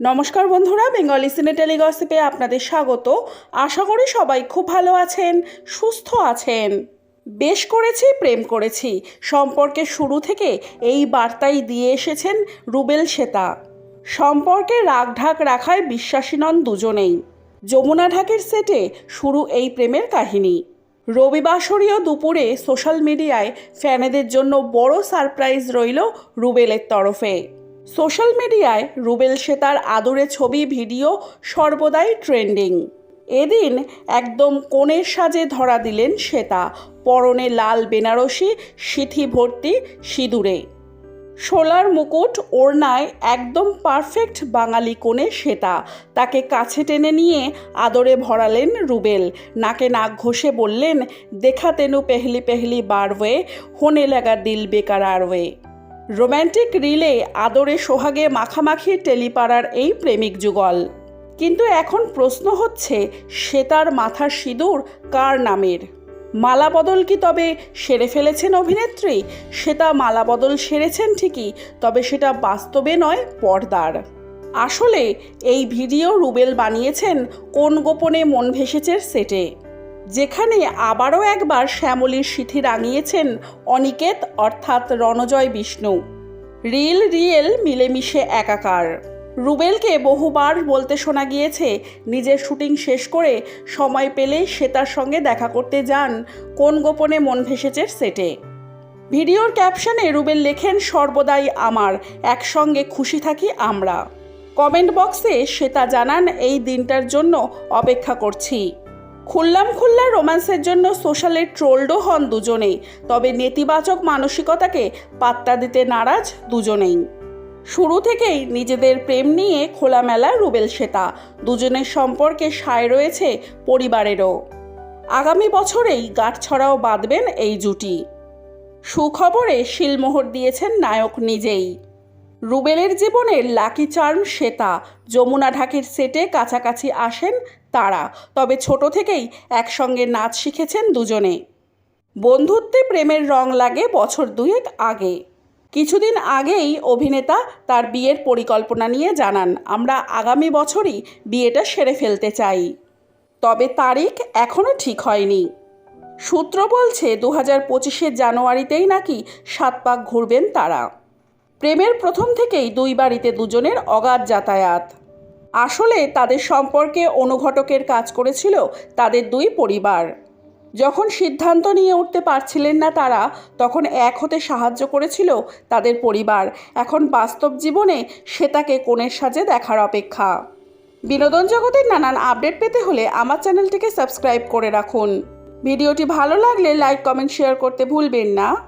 নমস্কার বন্ধুরা, বেঙ্গলি সিনে টেলিগসিপে আপনাদের স্বাগত। আশা করি সবাই খুব ভালো আছেন, সুস্থ আছেন। বেশ করেছি, প্রেম করেছি। সম্পর্কে শুরু থেকে এই বার্তাই দিয়ে এসেছেন রুবেল শ্বেতা সম্পর্কে রাগঢাক রাখায় বিশ্বাসী নন দুজনেই। যমুনা ঢাকের সেটে শুরু এই প্রেমের কাহিনী। রবিবাসরীয় দুপুরে সোশ্যাল মিডিয়ায় ফ্যানেদের জন্য বড় সারপ্রাইজ রইল রুবেলের তরফে। সোশ্যাল মিডিয়ায় রুবেল শ্বেতার আদরে ছবি, ভিডিও সর্বদাই ট্রেন্ডিং। এদিন একদম কোণের সাজে ধরা দিলেন শ্বেতা পরনে লাল বেনারসি, সিথি ভর্তি, সিঁদুরে। সোলার মুকুট ওড়নায় একদম পারফেক্ট বাঙালি কোণে শ্বেতা তাকে কাছে টেনে নিয়ে আদরে ভরালেন রুবেল। নাকে নাক ঘষে বললেন, দেখা তেনু পেহলি পেহলি বার ওয়ে হোনে লাগা দিল বেকার আর ওয়ে রোম্যান্টিক রিলে আদরে সোহাগে মাখামাখি টেলিপাড়ার এই প্রেমিক যুগল। কিন্তু এখন প্রশ্ন হচ্ছে শ্বেতার মাথার সিঁদুর কার নামের? মালা বদল কি তবে সেরে ফেলেছেন অভিনেত্রী? শ্বেতা মালা বদল সেরেছেন ঠিকই, তবে সেটা বাস্তবে নয়, পর্দার। আসলে এই ভিডিও রুবেল বানিয়েছেন কোন গোপনে মন ভেসেছের সেটে। যেখানে আবারও একবার শ্যামলীর সিথি রাঙিয়েছেন অনিকেত অর্থাৎ রণজয় বিষ্ণু। রিল রিয়েল মিলেমিশে একাকার। রুবেলকে বহুবার বলতে শোনা গিয়েছে, নিজের শুটিং শেষ করে সময় পেলেই শ্বেতার সঙ্গে দেখা করতে যান কোন গোপনে মন ভেসেছে সেটে। ভিডিওর ক্যাপশনে রুবেল লেখেন, সর্বদাই আমার, একসঙ্গে খুশি থাকি আমরা। কমেন্ট বক্সে শ্বেতা জানান, এই দিনটার জন্য অপেক্ষা করছি। খুল্লাম খুল্লা রোম্যান্সের জন্য সোশ্যালে ট্রোলডও হন দুজনেই, তবে নেতিবাচক মানসিকতাকে পাত্তা দিতে নারাজ দুজনেই। শুরু থেকেই নিজেদের প্রেম নিয়ে খোলামেলা রুবেল শ্বেতা দুজনের সম্পর্কে সায় রয়েছে পরিবারেরও। আগামী বছরেই গাঁটছড়াও বাঁধবেন এই জুটি। সুখবরে শিলমোহর দিয়েছেন নায়ক নিজেই। রুবেলের জীবনের লাকি চার্ম শ্বেতা যমুনা ঢাকির সেটে কাছাকাছি আসেন তারা, তবে ছোট থেকেই একসঙ্গে নাচ শিখেছেন দুজনে। বন্ধুত্বে প্রেমের রং লাগে বছর দুয়েক আগে। কিছুদিন আগেই অভিনেতা তার বিয়ের পরিকল্পনা নিয়ে জানান, আমরা আগামী বছরই বিয়েটা সেরে ফেলতে চাই। তবে তারিখ এখনও ঠিক হয়নি। সূত্র বলছে দু হাজার জানুয়ারিতেই নাকি সাত পাক ঘুরবেন তারা। প্রেমের প্রথম থেকেই দুই বাড়িতে দুজনের অগাধ যাতায়াত। আসলে তাদের সম্পর্কে অনুঘটকের কাজ করেছিল তাদের দুই পরিবার। যখন সিদ্ধান্ত নিয়ে উঠতে পারছিলেন না তারা, তখন এক হতে সাহায্য করেছিল তাদের পরিবার। এখন বাস্তব জীবনে শ্বেতাকে কোণের সাজে দেখার অপেক্ষা। বিনোদন জগতের নানান আপডেট পেতে হলে আমার চ্যানেলটিকে সাবস্ক্রাইব করে রাখুন। ভিডিওটি ভালো লাগলে লাইক, কমেন্ট, শেয়ার করতে ভুলবেন না।